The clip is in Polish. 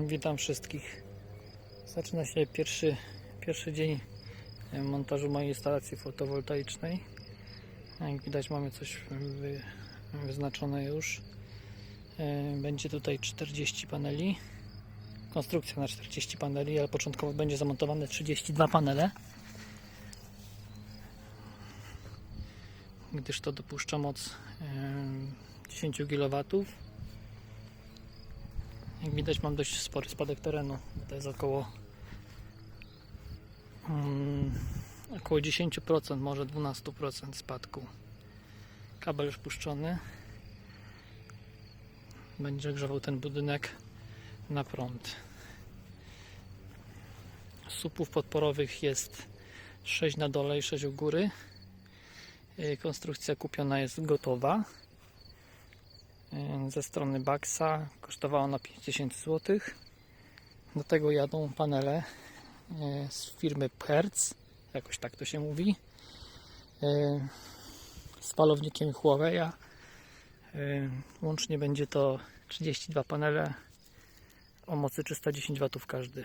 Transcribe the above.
Witam wszystkich. Zaczyna się pierwszy, pierwszy dzień e, montażu mojej instalacji fotowoltaicznej. Jak widać mamy coś wy, wyznaczone już. E, Będzie tutaj 40 paneli. Konstrukcja na 40 paneli, ale początkowo będzie zamontowane 32 panele. Gdyż to dopuszcza moc e, 10 kW. Jak widać mam dość spory spadek terenu. To jest około mm, około 10%, może 12% spadku. Kabel już puszczony. Będzie grzewał ten budynek na prąd. Słupów podporowych jest 6 na dole i 6 u góry. Yy, Konstrukcja kupiona jest gotowa ze strony Baxa kosztowała ona 5000 zł. Do tego jadą panele e, z firmy Hertz, jakoś tak to się mówi, e, z falownikiem Huawei'a. E, Łącznie będzie to 32 panele o mocy 310 W każdy.